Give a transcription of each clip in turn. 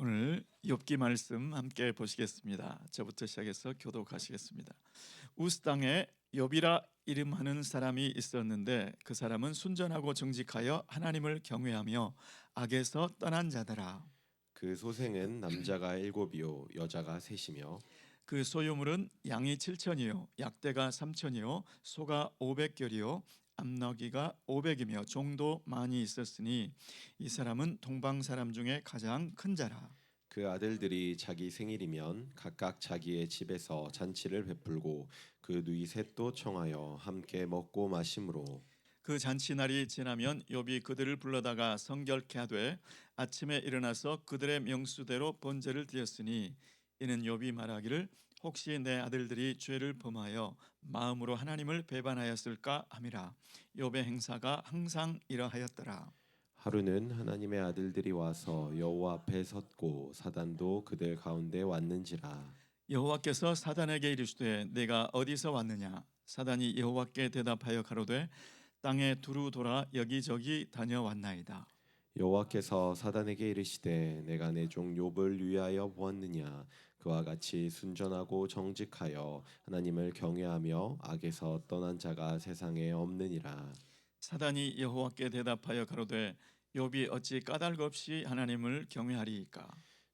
오늘 욥기 말씀 함께 보시겠습니다. 저부터 시작해서 교독하시겠습니다. 우스 땅에 욥이라 이름하는 사람이 있었는데 그 사람은 순전하고 정직하여 하나님을 경외하며 악에서 떠난 자더라. 그 소생은 남자가 일곱이요 여자가 셋이며 그 소유물은 양이 7천이요 약대가 3천이요 소가 500결이요 암나귀가 500이며 종도 많이 있었으니 이 사람은 동방 사람 중에 가장 큰 자라. 그 아들들이 자기 생일이면 각각 자기의 집에서 잔치를 베풀고 그 누이 셋도 청하여 함께 먹고 마심으로 그 잔치 날이 지나면 욥이 그들을 불러다가 성결케 하되 아침에 일어나서 그들의 명수대로 번제를 드렸으니 이는 욥이 말하기를 혹시 내 아들들이 죄를 범하여 마음으로 하나님을 배반하였을까 함이라. 욥의 행사가 항상 이러하였더라. 하루는 하나님의 아들들이 와서 여호와 앞에 섰고 사단도 그들 가운데 왔는지라. 여호와께서 사단에게 이르시되 내가 어디서 왔느냐? 사단이 여호와께 대답하여 가로되 땅에 두루 돌아 여기저기 다녀왔나이다. 여호와께서 사단에게 이르시되 내가 내 종 욥을 위하여 보았느냐 그와 같이 순전하고 정직하여 하나님을 경외하며 악에서 떠난 자가 세상에 없느니라. 사단이 여호와께 대답하여 가로되 욥이 어찌 까닭 없이 하나님을 경외하리이까?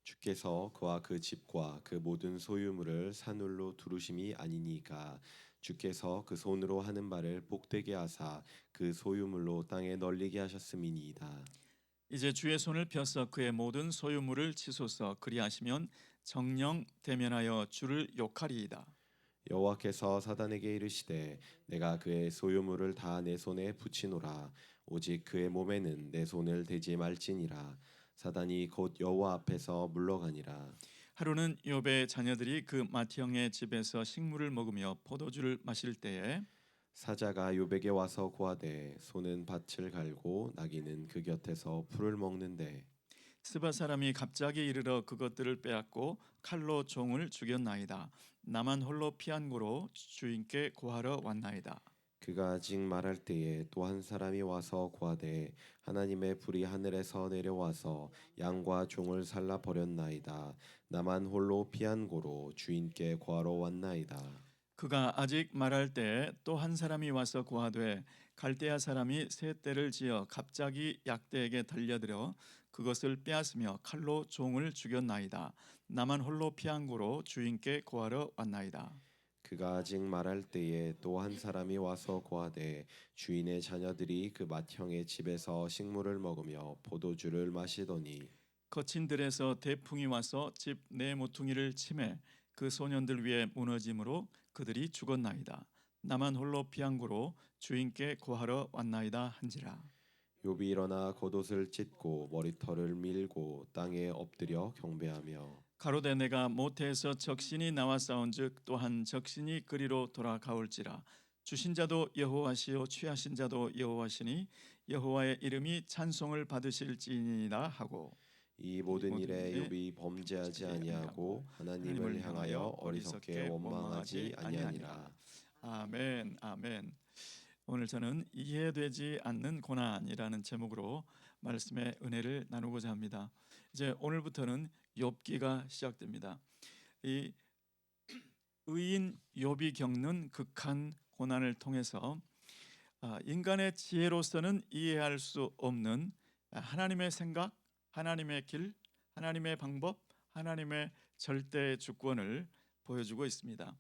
주께서 그와 그 집과 그 모든 소유물을 산울로 두루심이 아니니까. 주께서 그 손으로 하는 바를 복되게 하사 그 소유물로 땅에 널리게 하셨음이니이다. 이제 주의 손을 펴서 그의 모든 소유물을 치소서. 그리하시면 정령 대면하여 주를 욕하리이다. 여호와께서 사단에게 이르시되 내가 그의 소유물을 다 내 손에 붙이노라. 오직 그의 몸에는 내 손을 대지 말지니라. 사단이 곧 여호와 앞에서 물러가니라. 하루는 욥의 자녀들이 그 마티형의 집에서 식물을 먹으며 포도주를 마실 때에 사자가 요백에 와서 고하되 소는 밭을 갈고 나귀는 그 곁에서 풀을 먹는데 스바 사람이 갑자기 이르러 그것들을 빼앗고 칼로 종을 죽였나이다. 나만 홀로 피한 고로 주인께 고하러 왔나이다. 그가 아직 말할 때에 또 한 사람이 와서 고하되 하나님의 불이 하늘에서 내려와서 양과 종을 살라 버렸나이다. 나만 홀로 피한 고로 주인께 고하러 왔나이다. 그가 아직 말할 때또한 사람이 와서 고하되 갈대아 사람이 새 떼를 지어 갑자기 약대에게 달려들어 그것을 빼앗으며 칼로 종을 죽였나이다. 나만 홀로 피한 고로 주인께 고하러 왔나이다. 그가 아직 말할 때에 또 한 사람이 와서 고하되 주인의 자녀들이 그 맏형의 집에서 식물을 먹으며 포도주를 마시더니 거친 들에서 대풍이 와서 집 내 모퉁이를 치매 그 소년들 위에 무너짐으로 그들이 죽었나이다. 나만 홀로 피한 고로 주인께 고하러 왔나이다 한지라. 욥이 일어나 겉옷을 찢고 머리털을 밀고 땅에 엎드려 경배하며 가로되 내가 모태에서 적신이 나와 싸운즉 또한 적신이 그리로 돌아가올지라. 주신 자도 여호와시요 취하신 자도 여호와시니 여호와의 이름이 찬송을 받으실지니라 하고. 이 모든 일에 욥이 범죄하지 아니하고 하나님을 향하여 어리석게 원망하지 아니하니라 아멘 아멘 오늘 저는 이해되지 않는 고난이라는 제목으로 말씀의 은혜를 나누고자 합니다. 이제 오늘부터는 욥기가 시작됩니다. 이 의인 욥이 겪는 극한 고난을 통해서 아, 인간의 지혜로서는 이해할 수 없는 하나님의 생각, 하나님의 길, 하나님의 방법, 하나님의 절대 주권을 보여주고 있습니다.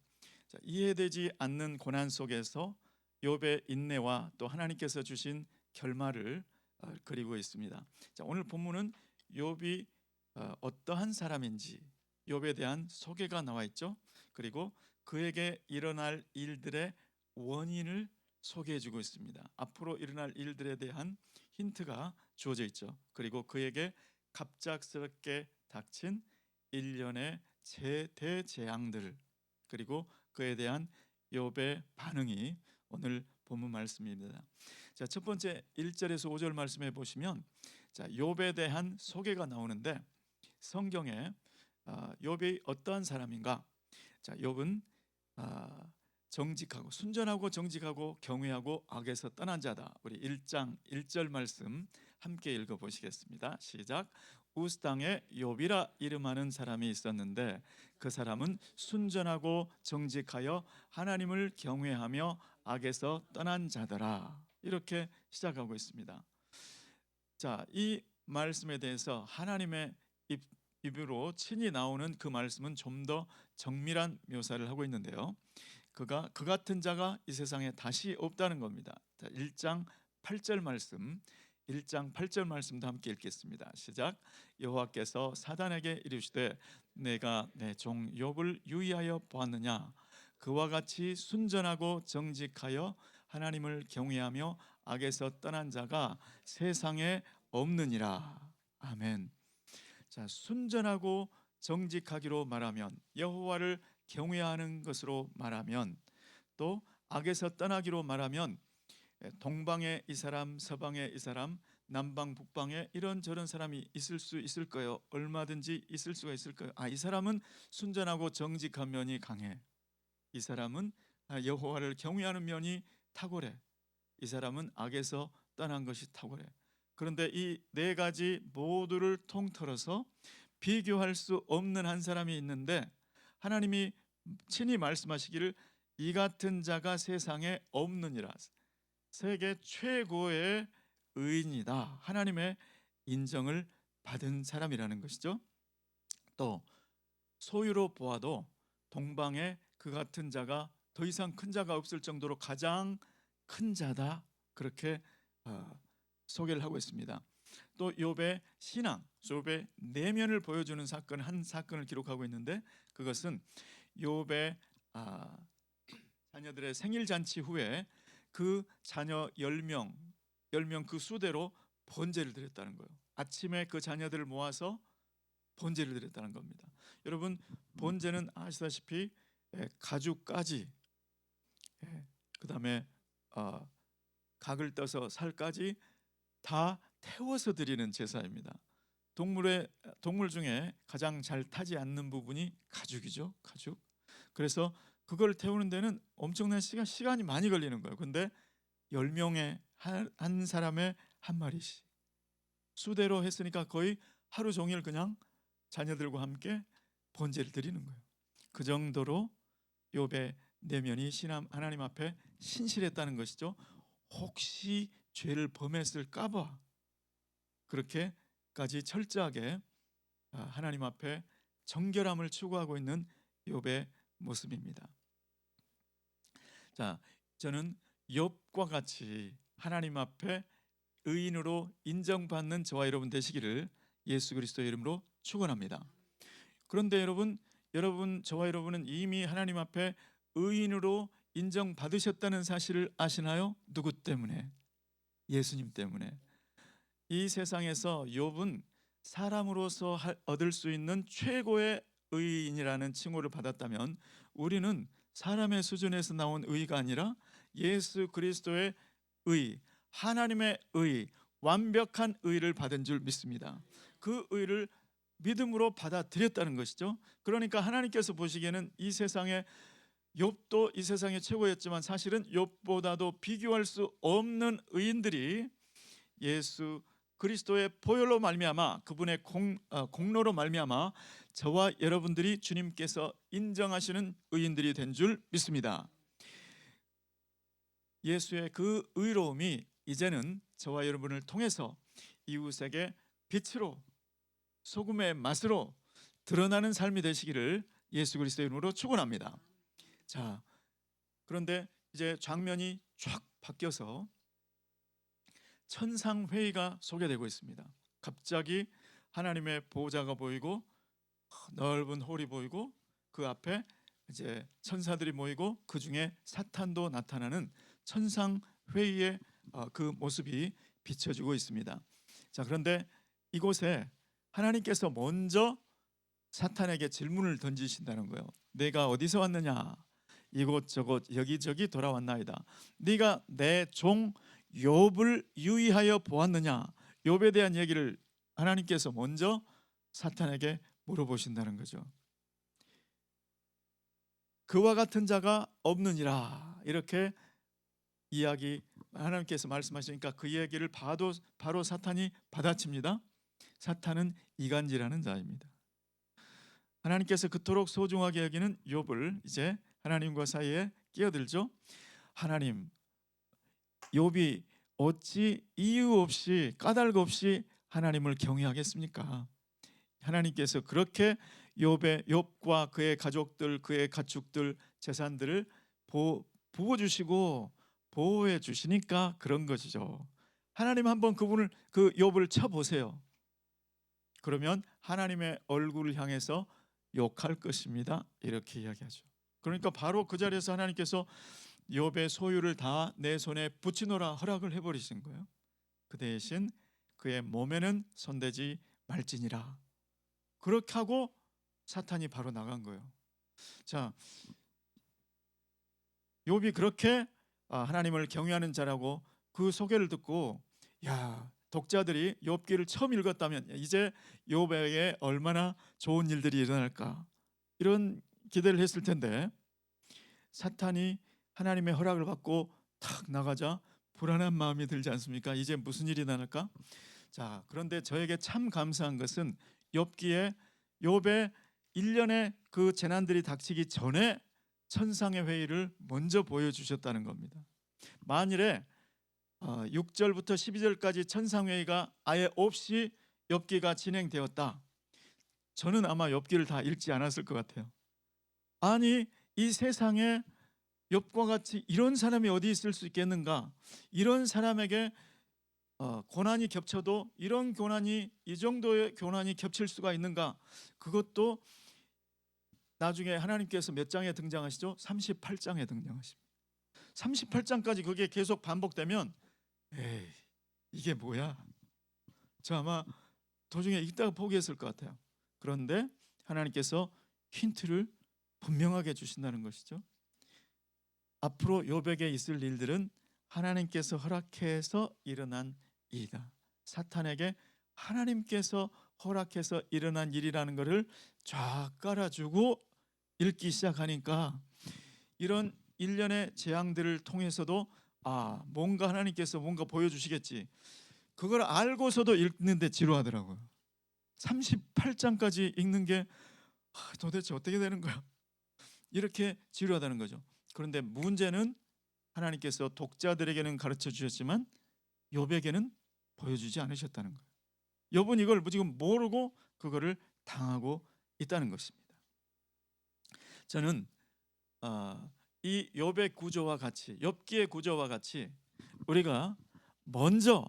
자, 이해되지 않는 고난 속에서 욥의 인내와 또 하나님께서 주신 결말을 어, 그리고 있습니다. 자, 오늘 본문은 욥이 어, 어떠한 사람인지 욥에 대한 소개가 나와 있죠. 그리고 그에게 일어날 일들의 원인을 소개해 주고 있습니다. 앞으로 일어날 일들에 대한 힌트가 주어져 있죠. 그리고 그에게 갑작스럽게 닥친 일련의 대재앙들 그리고 그에 대한 욥의 반응이 오늘 본문 말씀입니다. 자, 첫 번째 1절에서 5절 말씀해 보시면 자, 욥에 대한 소개가 나오는데 성경에 아, 욥이 어떠한 사람인가? 자, 욥은 아, 정직하고 순전하고 정직하고 경외하고 악에서 떠난 자다. 우리 1장 1절 말씀 함께 읽어 보시겠습니다. 시작. 우스 땅에 욥이라 이름하는 사람이 있었는데 그 사람은 순전하고 정직하여 하나님을 경외하며 악에서 떠난 자더라. 이렇게 시작하고 있습니다. 자, 이 말씀에 대해서 하나님의 입, 입으로 친히 나오는 그 말씀은 좀 더 정밀한 묘사를 하고 있는데요. 그가 그 같은 자가 이 세상에 다시 없다는 겁니다. 자, 1장 8절 말씀 1장 8절 말씀도 함께 읽겠습니다. 시작. 여호와께서 사단에게 이르시되 내가 내 종 욥을 유의하여 보았느냐 그와 같이 순전하고 정직하여 하나님을 경외하며 악에서 떠난 자가 세상에 없느니라. 아멘. 자, 순전하고 정직하기로 말하면 여호와를 경외하는 것으로 말하면 또 악에서 떠나기로 말하면 예, 동방에 이 사람, 서방에 이 사람, 남방 북방에 이런 저런 사람이 있을 수 있을 거예요. 얼마든지 있을 수가 있을 거예요. 아, 이 사람은 순전하고 정직한 면이 강해. 이 사람은 아, 여호와를 경외하는 면이 탁월해. 이 사람은 악에서 떠난 것이 탁월해. 그런데 이 네 가지 모두를 통틀어서 비교할 수 없는 한 사람이 있는데 하나님이 친히 말씀하시기를 이 같은 자가 세상에 없느니라. 세계 최고의 의인이다. 하나님의 인정을 받은 사람이라는 것이죠. 또 소유로 보아도 동방에 그 같은 자가 더 이상 큰 자가 없을 정도로 가장 큰 자다. 그렇게 어, 소개를 하고 있습니다. 또 욥의 신앙, 욥의 내면을 보여주는 사건 한 사건을 기록하고 있는데 그것은 욥의 아, 자녀들의 생일 잔치 후에 그 자녀 10명, 10명 그 수대로 번제를 드렸다는 거예요. 아침에 그 자녀들을 모아서 번제를 드렸다는 겁니다. 여러분 번제는 아시다시피 예, 가죽까지 예, 그다음에 어, 각을 떠서 살까지 다 태워서 드리는 제사입니다. 동물의 동물 중에 가장 잘 타지 않는 부분이 가죽이죠. 가죽. 그래서 그걸 태우는 데는 엄청난 시간 시간이 많이 걸리는 거예요. 근데 열 명의 한, 한 사람의 한 마리씩 수대로 했으니까 거의 하루 종일 그냥 자녀들과 함께 번제를 드리는 거예요. 그 정도로 욥의 내면이 신함 하나님 앞에 신실했다는 것이죠. 혹시 죄를 범했을까 봐 그렇게까지 철저하게 아, 하나님 앞에 정결함을 추구하고 있는 욥의 모습입니다. 자, 저는 욥과 같이 하나님 앞에 의인으로 인정받는 저와 여러분 되시기를 예수 그리스도의 이름으로 축원합니다. 그런데 여러분, 여러분 저와 여러분은 이미 하나님 앞에 의인으로 인정받으셨다는 사실을 아시나요? 누구 때문에? 예수님 때문에. 이 세상에서 욥은 사람으로서 할- 얻을 수 있는 최고의 의인이라는 칭호를 받았다면 우리는 사람의 수준에서 나온 의가 아니라 예수 그리스도의 의, 하나님의 의, 완벽한 의를 받은 줄 믿습니다. 그 의를 믿음으로 받아들였다는 것이죠. 그러니까 하나님께서 보시기에는 이 세상에 욥도 이 세상의 최고였지만 사실은 욥보다도 비교할 수 없는 의인들이 예수 그리스도의 보혈로 말미암아 그분의 공, 어, 공로로 말미암아 저와 여러분들이 주님께서 인정하시는 의인들이 된 줄 믿습니다. 예수의 그 의로움이 이제는 저와 여러분을 통해서 이웃에게 빛으로 소금의 맛으로 드러나는 삶이 되시기를 예수 그리스도의 이름으로 축원합니다. 자, 그런데 이제 장면이 쫙 바뀌어서 천상 회의가 소개되고 있습니다. 갑자기 하나님의 보좌가 보이고 넓은 홀이 보이고 그 앞에 이제 천사들이 모이고 그 중에 사탄도 나타나는 천상 회의의 어, 그 모습이 비춰지고 있습니다. 자, 그런데 이곳에 하나님께서 먼저 사탄에게 질문을 던지신다는 거예요. 내가 어디서 왔느냐? 이곳저곳 여기저기 돌아왔나이다. 네가 내 종 욥을 유의하여 보았느냐? 욥에 대한 얘기를 하나님께서 먼저 사탄에게 물어보신다는 거죠. 그와 같은 자가 없느니라 이렇게 이야기 하나님께서 말씀하시니까 그 얘기를 봐도 바로 사탄이 받아칩니다. 사탄은 이간질하는 자입니다. 하나님께서 그토록 소중하게 여기는 욥을 이제 하나님과 사이에 끼어들죠. 하나님, 욥이 어찌 이유 없이 까닭 없이 하나님을 경외하겠습니까? 하나님께서 그렇게 욥의 욥과 그의 가족들, 그의 가축들, 재산들을 보, 부어 주시고 보호해 주시니까 그런 것이죠. 하나님 한번 그분을 그 욥을 쳐 보세요. 그러면 하나님의 얼굴을 향해서 욕할 것입니다. 이렇게 이야기하죠. 그러니까 바로 그 자리에서 하나님께서 욥의 소유를 다 내 손에 붙이노라 허락을 해버리신 거예요. 그 대신 그의 몸에는 손대지 말지니라. 그렇게 하고 사탄이 바로 나간 거예요. 자, 욥이 그렇게 아, 하나님을 경외하는 자라고 그 소개를 듣고 야 독자들이 욥기를 처음 읽었다면 이제 욥에게 얼마나 좋은 일들이 일어날까 이런 기대를 했을 텐데 사탄이 하나님의 허락을 받고 탁 나가자 불안한 마음이 들지 않습니까? 이제 무슨 일이 나날까? 자 그런데 저에게 참 감사한 것은 욥기에 욥의 일련의 그 재난들이 닥치기 전에 천상의 회의를 먼저 보여주셨다는 겁니다. 만일에 어, 6절부터 12절까지 천상회의가 아예 없이 엽기가 진행되었다. 저는 아마 엽기를 다 읽지 않았을 것 같아요. 아니 이 세상에 엽과 같이 이런 사람이 어디 있을 수 있겠는가? 이런 사람에게 어, 고난이 겹쳐도 이런 고난이 이 정도의 고난이 겹칠 수가 있는가? 그것도 나중에 하나님께서 몇 장에 등장하시죠? 38장에 등장하십니다. 38장까지 그게 계속 반복되면 에이 이게 뭐야? 저 아마 도중에 읽다가 포기했을 것 같아요. 그런데 하나님께서 힌트를 분명하게 주신다는 것이죠. 앞으로 요백에 있을 일들은 하나님께서 허락해서 일어난 일이다. 사탄에게 하나님께서 허락해서 일어난 일이라는 것을 쫙 깔아주고 읽기 시작하니까 이런 일련의 재앙들을 통해서도 아 뭔가 하나님께서 뭔가 보여주시겠지. 그걸 알고서도 읽는데 지루하더라고요. 38장까지 읽는 게 아, 도대체 어떻게 되는 거야? 이렇게 지루하다는 거죠. 그런데 문제는 하나님께서 독자들에게는 가르쳐 주셨지만 욥에게는 보여주지 않으셨다는 거예요 욥은 이걸 지금 모르고 그거를 당하고 있다는 것입니다 저는 어, 이 욥의 구조와 같이 욥기의 구조와 같이 우리가 먼저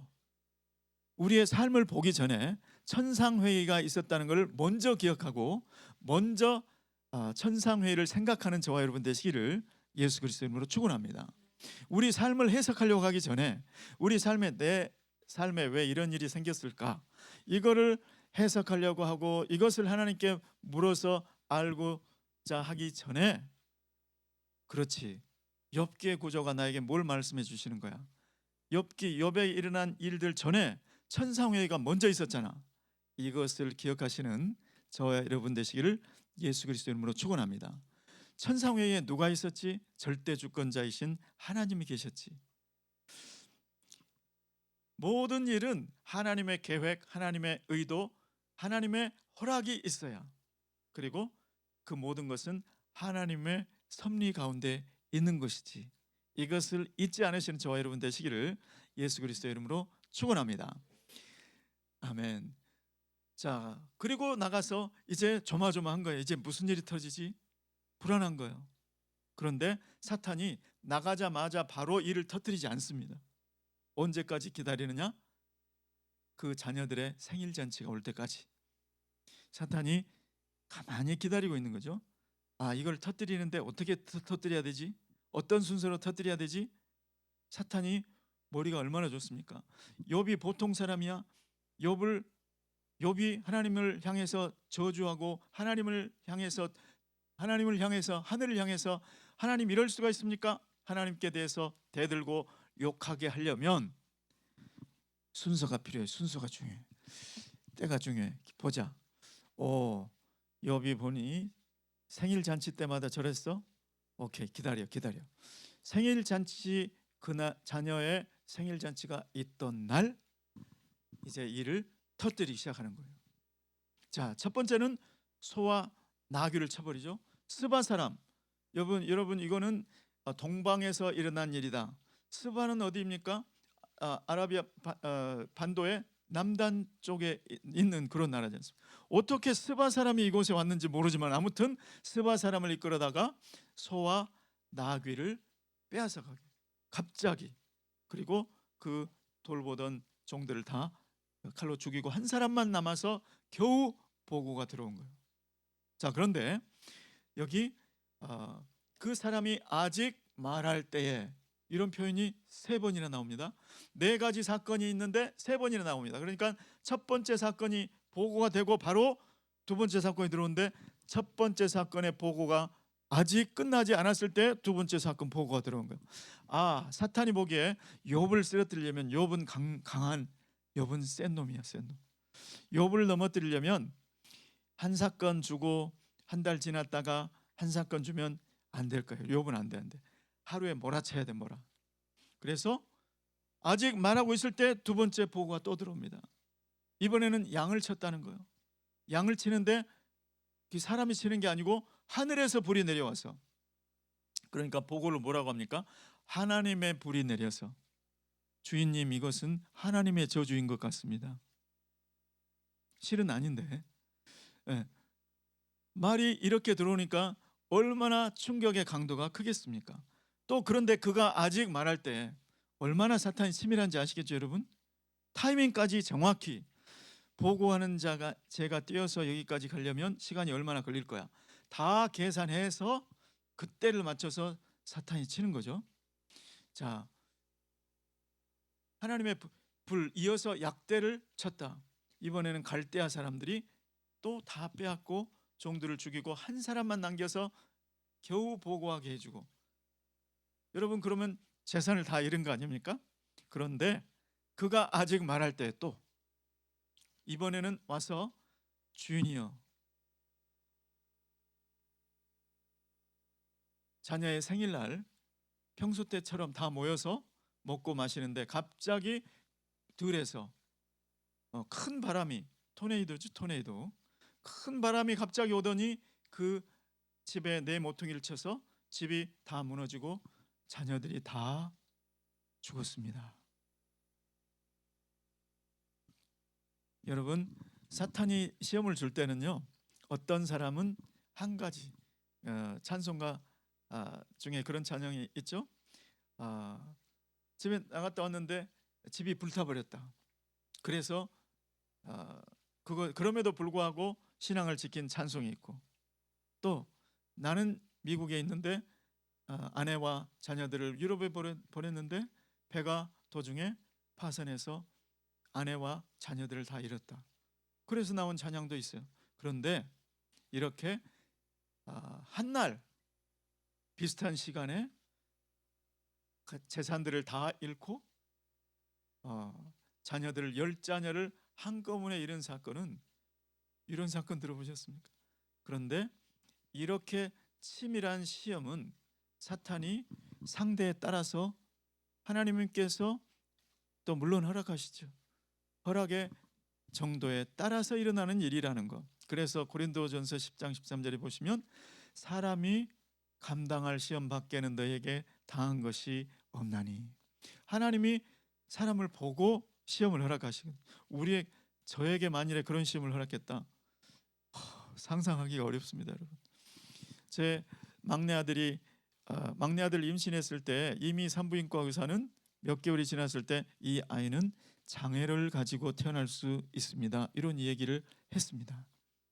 우리의 삶을 보기 전에 천상 회의가 있었다는 것을 먼저 기억하고 먼저 아, 천상 회의를 생각하는 저와 여러분 되시기를 예수 그리스도 이름으로 축원합니다. 우리 삶을 해석하려고 하기 전에 우리 삶에 내 삶에 왜 이런 일이 생겼을까 이거를 해석하려고 하고 이것을 하나님께 물어서 알고자 하기 전에 그렇지. 엽기의 구조가 나에게 뭘 말씀해 주시는 거야? 엽기 엽에 일어난 일들 전에 천상회의가 먼저 있었잖아. 이것을 기억하시는 저와 여러분 되시기를 예수 그리스도 이름으로 축원합니다. 천상회의에 누가 있었지? 절대 주권자이신 하나님이 계셨지. 모든 일은 하나님의 계획, 하나님의 의도, 하나님의 허락이 있어야. 그리고 그 모든 것은 하나님의 섭리 가운데 있는 것이지. 이것을 잊지 않으시는 저와 여러분 되시기를 예수 그리스도 이름으로 축원합니다. 아멘. 자, 그리고 나가서 이제 조마조마한 거예요. 이제 무슨 일이 터지지? 불안한 거예요. 그런데 사탄이 나가자마자 바로 일을 터뜨리지 않습니다. 언제까지 기다리느냐? 그 자녀들의 생일 잔치가 올 때까지. 사탄이 가만히 기다리고 있는 거죠. 아 이걸 터뜨리는데 어떻게 터- 터뜨려야 되지? 어떤 순서로 터뜨려야 되지? 사탄이 머리가 얼마나 좋습니까? 욥이 보통 사람이야. 욥을 욥이 하나님을 향해서 저주하고 하나님을 향해서 하나님을 향해서 하늘을 향해서 하나님 이럴 수가 있습니까? 하나님께 대해서 대들고 욕하게 하려면 순서가 필요해. 순서가 중요해. 때가 중요해. 보자. 오, 욥이 보니 생일 잔치 때마다 저랬어? 오케이 기다려 기다려 생일 잔치 그날 자녀의 생일 잔치가 있던 날 이제 일을 터뜨리기 시작하는 거예요. 자, 첫 번째는 소와 나귀를 쳐버리죠. 스바 사람, 여러분, 여러분 이거는 어, 동방에서 일어난 일이다. 스바는 어디입니까? 아, 아라비아 바- 어, 반도의 남단 쪽에 이- 있는 그런 나라지 않습니까? 어떻게 스바 사람이 이곳에 왔는지 모르지만 아무튼 스바 사람을 이끌어다가 소와 나귀를 빼앗아 가게. 갑자기 그리고 그 돌보던 종들을 다 칼로 죽이고 한 사람만 남아서 겨우 보고가 들어온 거예요. 자 그런데 여기 어, 그 사람이 아직 말할 때에 이런 표현이 세 번이나 나옵니다. 네 가지 사건이 있는데 세 번이나 나옵니다. 그러니까 첫 번째 사건이 보고가 되고 바로 두 번째 사건이 들어오는데 첫 번째 사건의 보고가 아직 끝나지 않았을 때 두 번째 사건 보고가 들어온 거예요. 아 사탄이 보기에 욥을 쓰러뜨리려면 욥은 강, 강한 욥은 센 놈이야 센 놈. 욥을 넘어뜨리려면 한 사건 주고 한 달 지났다가 한 사건 주면 안 될 거예요. 욥은 안 돼. 하루에 몰아쳐야 돼, 몰아. 그래서 아직 말하고 있을 때 두 번째 보고가 또 들어옵니다. 이번에는 양을 쳤다는 거예요. 양을 치는데 그 사람이 치는 게 아니고 하늘에서 불이 내려와서 그러니까 보고를 뭐라고 합니까? 하나님의 불이 내려서 주인님 이것은 하나님의 저주인 것 같습니다. 실은 아닌데 예. 말이 이렇게 들어오니까 얼마나 충격의 강도가 크겠습니까? 또 그런데 그가 아직 말할 때 얼마나 사탄이 치밀한지 아시겠죠, 여러분? 타이밍까지 정확히 보고하는 자가 제가 뛰어서 여기까지 가려면 시간이 얼마나 걸릴 거야. 다 계산해서 그때를 맞춰서 사탄이 치는 거죠. 자, 하나님의 불- 불 이어서 약대를 쳤다. 이번에는 갈대아 사람들이 또 다 빼앗고 종들을 죽이고 한 사람만 남겨서 겨우 보고하게 해주고 여러분 그러면 재산을 다 잃은 거 아닙니까? 그런데 그가 아직 말할 때 또 이번에는 와서 주인이여 자녀의 생일날 평소 때처럼 다 모여서 먹고 마시는데 갑자기 들에서 어, 큰 바람이 토네이도죠 토네이도 큰 바람이 갑자기 오더니 그 집에 내 모퉁이를 쳐서 집이 다 무너지고 자녀들이 다 죽었습니다. 여러분 사탄이 시험을 줄 때는요 어떤 사람은 한 가지 어, 찬송가 아, 중에 그런 찬양이 있죠. 아, 집에 나갔다 왔는데 집이 불타버렸다. 그래서 아, 그거 그럼에도 불구하고 신앙을 지킨 찬송이 있고 또 나는 미국에 있는데 아, 아내와 자녀들을 유럽에 보냈는데 배가 도중에 파선해서 아내와 자녀들을 다 잃었다. 그래서 나온 찬양도 있어요. 그런데 이렇게 아, 한날 비슷한 시간에 그 재산들을 다 잃고 어, 자녀들을 열 자녀를 한꺼번에 잃은 사건은 이런 사건 들어보셨습니까? 그런데 이렇게 치밀한 시험은 사탄이 상대에 따라서 하나님께서 또 물론 허락하시죠. 허락의 정도에 따라서 일어나는 일이라는 것. 그래서 고린도전서 10장 13절에 보시면 사람이 감당할 시험 밖에는 너에게 당한 것이 없나니 하나님이 사람을 보고 시험을 허락하시는 우리의 저에게 만일에 그런 시험을 허락했다 허, 상상하기가 어렵습니다 여러분 제 막내 아들이 어, 막내 아들 임신했을 때 이미 산부인과 의사는 몇 개월이 지났을 때 이 아이는 장애를 가지고 태어날 수 있습니다 이런 얘기를 했습니다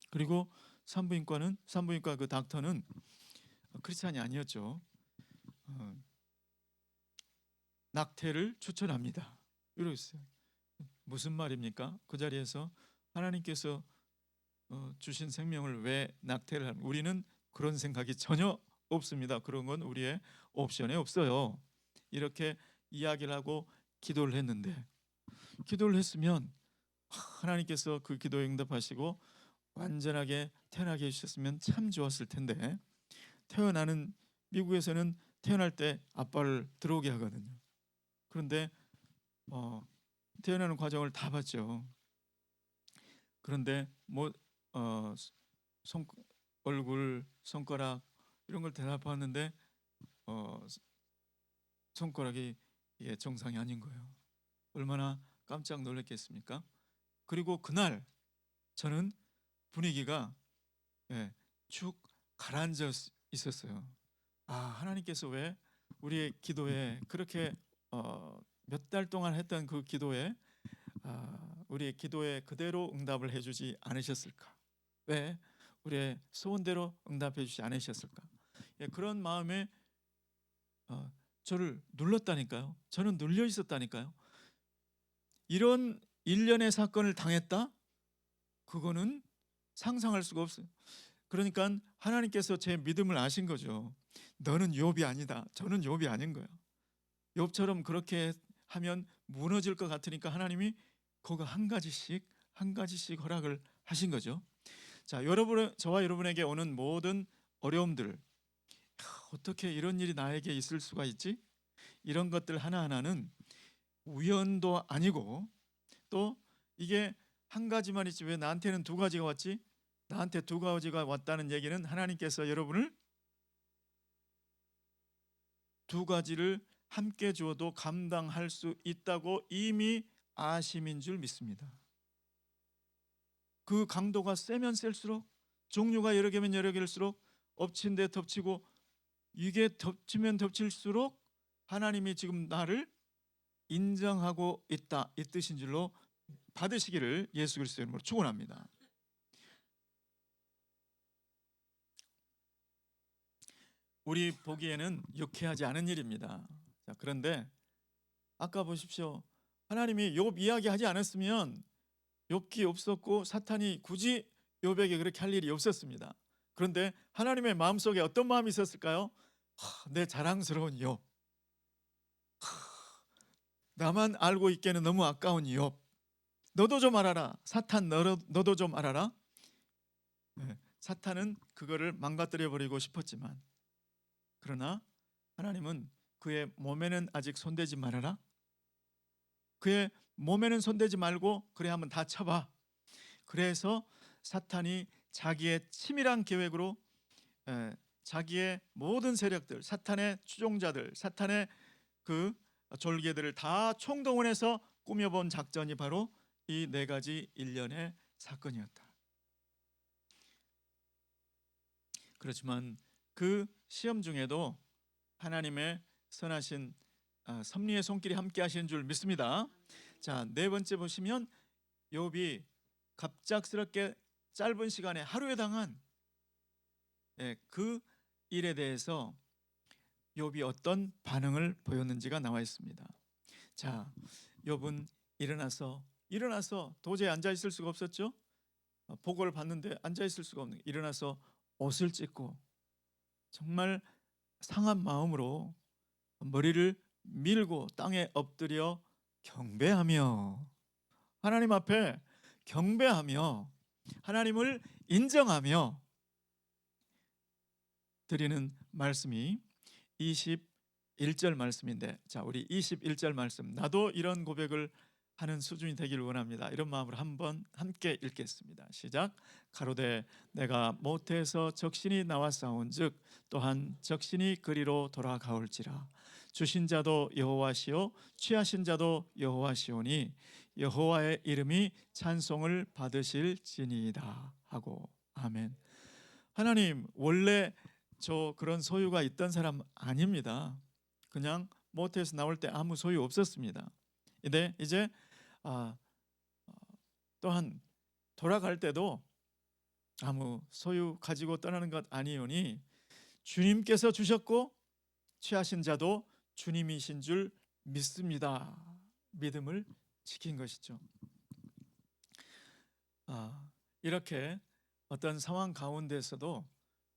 그리고 산부인과는 산부인과 그 닥터는 크리스찬이 아니었죠. 어, 낙태를 추천합니다. 이러겠어요. 무슨 말입니까? 그 자리에서 하나님께서 어, 주신 생명을 왜 낙태를 합니까? 우리는 그런 생각이 전혀 없습니다. 그런 건 우리의 옵션에 없어요. 이렇게 이야기를 하고 기도를 했는데 기도를 했으면 하나님께서 그 기도에 응답하시고 완전하게 태어나게 해주셨으면 참 좋았을 텐데 태어나는 미국에서는 태어날 때 아빠를 들어오게 하거든요. 그런데 어, 태어나는 과정을 다 봤죠. 그런데 뭐 어, 손, 얼굴, 손가락 이런 걸다 봤는데 어, 손가락이 이게 정상이 아닌 거예요. 얼마나 깜짝 놀랐겠습니까? 그리고 그날 저는 분위기가 예, 쭉 가라앉아 있었어요. 아 하나님께서 왜 우리의 기도에 그렇게 어, 몇 달 동안 했던 그 기도에 아, 우리의 기도에 그대로 응답을 해주지 않으셨을까? 왜 우리의 소원대로 응답해 주지 않으셨을까? 예, 그런 마음에 어, 저를 눌렀다니까요. 저는 눌려 있었다니까요. 이런 일련의 사건을 당했다? 그거는 상상할 수가 없어요. 그러니까 하나님께서 제 믿음을 아신 거죠. 너는 욥이 아니다. 저는 욥이 아닌 거예요. 욥처럼 그렇게 하면 무너질 것 같으니까 하나님이 그거 한 가지씩 한 가지씩 허락을 하신 거죠. 자, 여러분 저와 여러분에게 오는 모든 어려움들 하, 어떻게 이런 일이 나에게 있을 수가 있지? 이런 것들 하나하나는 우연도 아니고 또 이게 한 가지만 있지 왜 나한테는 두 가지가 왔지? 나한테 두 가지가 왔다는 얘기는 하나님께서 여러분을 두 가지를 함께 주어도 감당할 수 있다고 이미 아심인 줄 믿습니다. 그 강도가 세면 셀수록 종류가 여러 개면 여러 개일수록 엎친 데 덮치고 이게 덮치면 덮칠수록 하나님이 지금 나를 인정하고 있다 이 뜻인 줄로 받으시기를 예수 그리스도의 이름으로 축원합니다. 우리 보기에는 유쾌하지 않은 일입니다. 자, 그런데 아까 보십시오. 하나님이 욥 이야기하지 않았으면 욥기 없었고 사탄이 굳이 욥에게 그렇게 할 일이 없었습니다. 그런데 하나님의 마음속에 어떤 마음이 있었을까요? 하, 내 자랑스러운 욥. 하, 나만 알고 있기에는 너무 아까운 욥. 너도 좀 알아라. 사탄 너도, 너도 좀 알아라. 네, 사탄은 그거를 망가뜨려 버리고 싶었지만 그러나 하나님은 그의 몸에는 아직 손대지 말아라. 그의 몸에는 손대지 말고 그래 한번 다 쳐봐. 그래서 사탄이 자기의 치밀한 계획으로 에, 자기의 모든 세력들, 사탄의 추종자들, 사탄의 그 졸개들을 다 총동원해서 꾸며본 작전이 바로 이 네 가지 일련의 사건이었다. 그렇지만 그 시험 중에도 하나님의 선하신 아, 섭리의 손길이 함께 하시는 줄 믿습니다. 자, 네 번째 보시면 욥이 갑작스럽게 짧은 시간에 하루에 당한 예, 그 일에 대해서 욥이 어떤 반응을 보였는지가 나와 있습니다. 자, 욥은 일어나서 일어나서 도저히 앉아 있을 수가 없었죠. 어, 보고를 받는데 앉아 있을 수가 없는 일어나서 옷을 찢고 정말 상한 마음으로 머리를 밀고 땅에 엎드려 경배하며 하나님 앞에 경배하며 하나님을 인정하며 드리는 말씀이 21절 말씀인데 자 우리 21절 말씀. 나도 이런 고백을 하는 수준이 되기를 원합니다. 이런 마음으로 한번 함께 읽겠습니다. 시작. 가로되 내가 모태에서 적신이 나왔사온즉 또한 적신이 그리로 돌아가올지라 주신 자도 여호와시요 취하신 자도 여호와시오니 여호와의 이름이 찬송을 받으실지니이다 하고 아멘. 하나님 원래 저 그런 소유가 있던 사람 아닙니다. 그냥 모태에서 나올 때 아무 소유 없었습니다. 근데 이제 아, 어, 또한 돌아갈 때도 아무 소유 가지고 떠나는 것 아니오니 주님께서 주셨고 취하신 자도 주님이신 줄 믿습니다. 믿음을 지킨 것이죠. 아, 이렇게 어떤 상황 가운데서도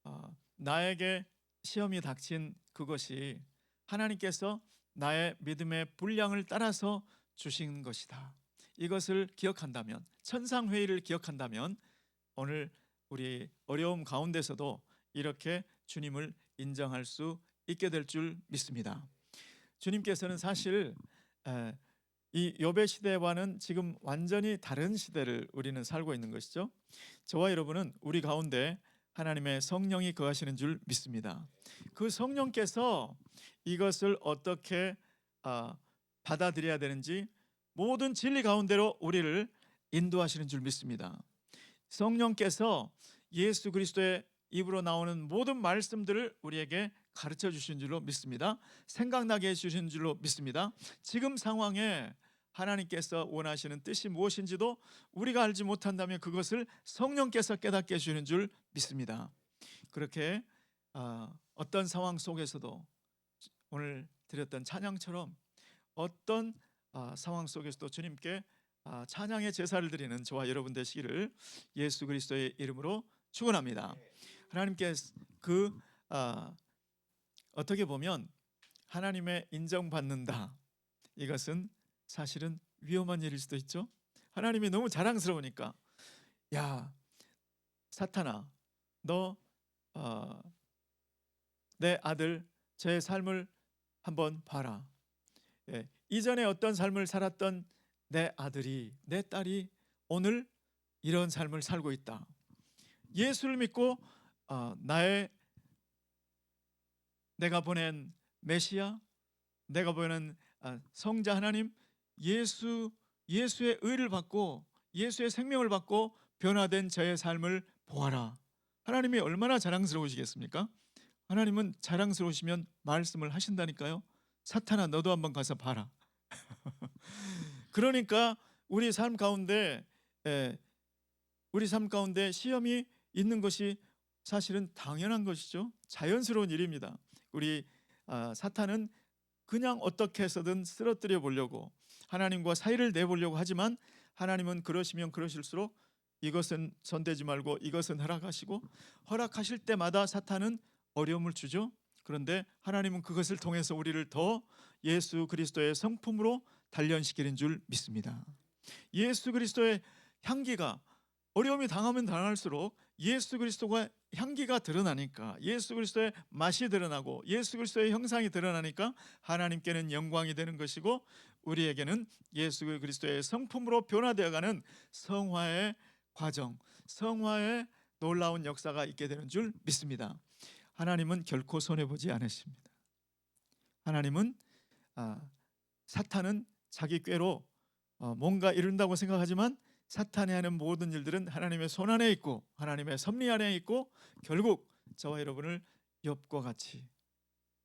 아, 나에게 시험이 닥친 그것이 하나님께서 나의 믿음의 분량을 따라서 주신 것이다. 이것을 기억한다면 천상 회의를 기억한다면 오늘 우리 어려움 가운데서도 이렇게 주님을 인정할 수 있게 될 줄 믿습니다. 주님께서는 사실 에, 이 욥의 시대와는 지금 완전히 다른 시대를 우리는 살고 있는 것이죠. 저와 여러분은 우리 가운데 하나님의 성령이 거하시는 줄 믿습니다. 그 성령께서 이것을 어떻게 아, 받아들여야 되는지 모든 진리 가운데로 우리를 인도하시는 줄 믿습니다. 성령께서 예수 그리스도의 입으로 나오는 모든 말씀들을 우리에게 가르쳐 주신 줄로 믿습니다. 생각나게 해 주신 줄로 믿습니다. 지금 상황에 하나님께서 원하시는 뜻이 무엇인지도 우리가 알지 못한다면 그것을 성령께서 깨닫게 해 주는 줄 믿습니다. 그렇게 아, 어떤 상황 속에서도 오늘 드렸던 찬양처럼 어떤 아, 상황 속에서도 주님께 아, 찬양의 제사를 드리는 저와 여러분 되시기를 예수 그리스도의 이름으로 축원합니다. 하나님께 그 아, 어떻게 보면 하나님의 인정받는다 이것은 사실은 위험한 일일 수도 있죠. 하나님이 너무 자랑스러우니까 야 사탄아 너 어, 내 아들 제 삶을 한번 봐라. 예, 이전에 어떤 삶을 살았던 내 아들이 내 딸이 오늘 이런 삶을 살고 있다. 예수를 믿고 어, 나의 내가 보낸 메시아, 내가 보낸 아, 성자 하나님, 예수 예수의 의를 받고 예수의 생명을 받고 변화된 저의 삶을 보아라. 하나님이 얼마나 자랑스러우시겠습니까? 하나님은 자랑스러우시면 말씀을 하신다니까요. 사탄아 너도 한번 가서 봐라. 그러니까 우리 삶 가운데 예, 우리 삶 가운데 시험이 있는 것이 사실은 당연한 것이죠. 자연스러운 일입니다. 우리 아, 사탄은 그냥 어떻게 해서든 쓰러뜨려 보려고 하나님과 사이를 내보려고 하지만 하나님은 그러시면 그러실수록 이것은 손대지 말고 이것은 허락하시고 허락하실 때마다 사탄은 어려움을 주죠. 그런데 하나님은 그것을 통해서 우리를 더 예수 그리스도의 성품으로 단련시키는 줄 믿습니다. 예수 그리스도의 향기가 어려움이 당하면 당할수록 예수 그리스도가 향기가 드러나니까 예수 그리스도의 맛이 드러나고 예수 그리스도의 형상이 드러나니까 하나님께는 영광이 되는 것이고 우리에게는 예수 그리스도의 성품으로 변화되어가는 성화의 과정, 성화의 놀라운 역사가 있게 되는 줄 믿습니다. 하나님은 결코 손해 보지 않으십니다. 하나님은 아, 사탄은 자기 꾀로 어, 뭔가 이룬다고 생각하지만 사탄이 하는 모든 일들은 하나님의 손 안에 있고 하나님의 섭리 안에 있고 결국 저와 여러분을 엽과 같이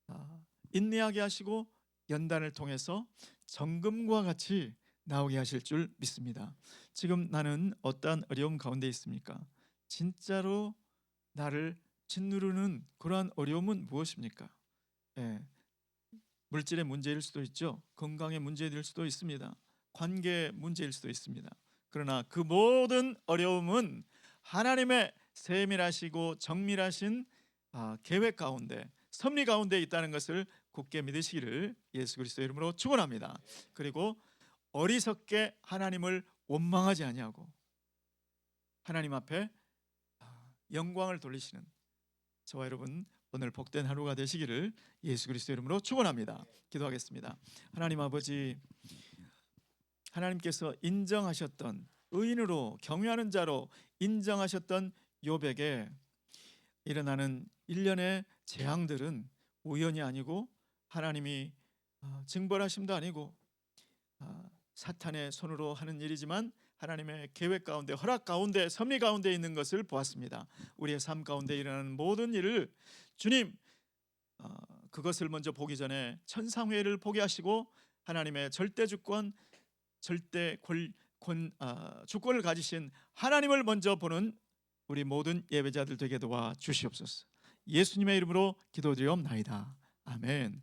아, 인내하게 하시고 연단을 통해서 정금과 같이 나오게 하실 줄 믿습니다. 지금 나는 어떠한 어려움 가운데 있습니까? 진짜로 나를 짓누르는 그러한 어려움은 무엇입니까? 예, 물질의 문제일 수도 있죠. 건강의 문제일 수도 있습니다. 관계 문제일 수도 있습니다. 그러나 그 모든 어려움은 하나님의 세밀하시고 정밀하신 아, 계획 가운데 섭리 가운데 있다는 것을 굳게 믿으시기를 예수 그리스도 이름으로 축원합니다. 그리고 어리석게 하나님을 원망하지 아니하고 하나님 앞에 아, 영광을 돌리시는 저와 여러분 오늘 복된 하루가 되시기를 예수 그리스도 이름으로 축원합니다. 기도하겠습니다. 하나님 아버지 하나님께서 인정하셨던 의인으로 경외하는 자로 인정하셨던 욥에게 일어나는 일련의 재앙들은 우연이 아니고 하나님이 어, 징벌하심도 아니고 아, 사탄의 손으로 하는 일이지만 하나님의 계획 가운데 허락 가운데 섭리 가운데 있는 것을 보았습니다. 우리의 삶 가운데 일어나는 모든 일을 주님 어, 그것을 먼저 보기 전에 천상회를 보게 하시고 하나님의 절대 주권 절대 권, 권 아, 주권을 가지신 하나님을 먼저 보는 우리 모든 예배자들 되게 도와 주시옵소서. 예수님의 이름으로 기도드리옵나이다. 아멘.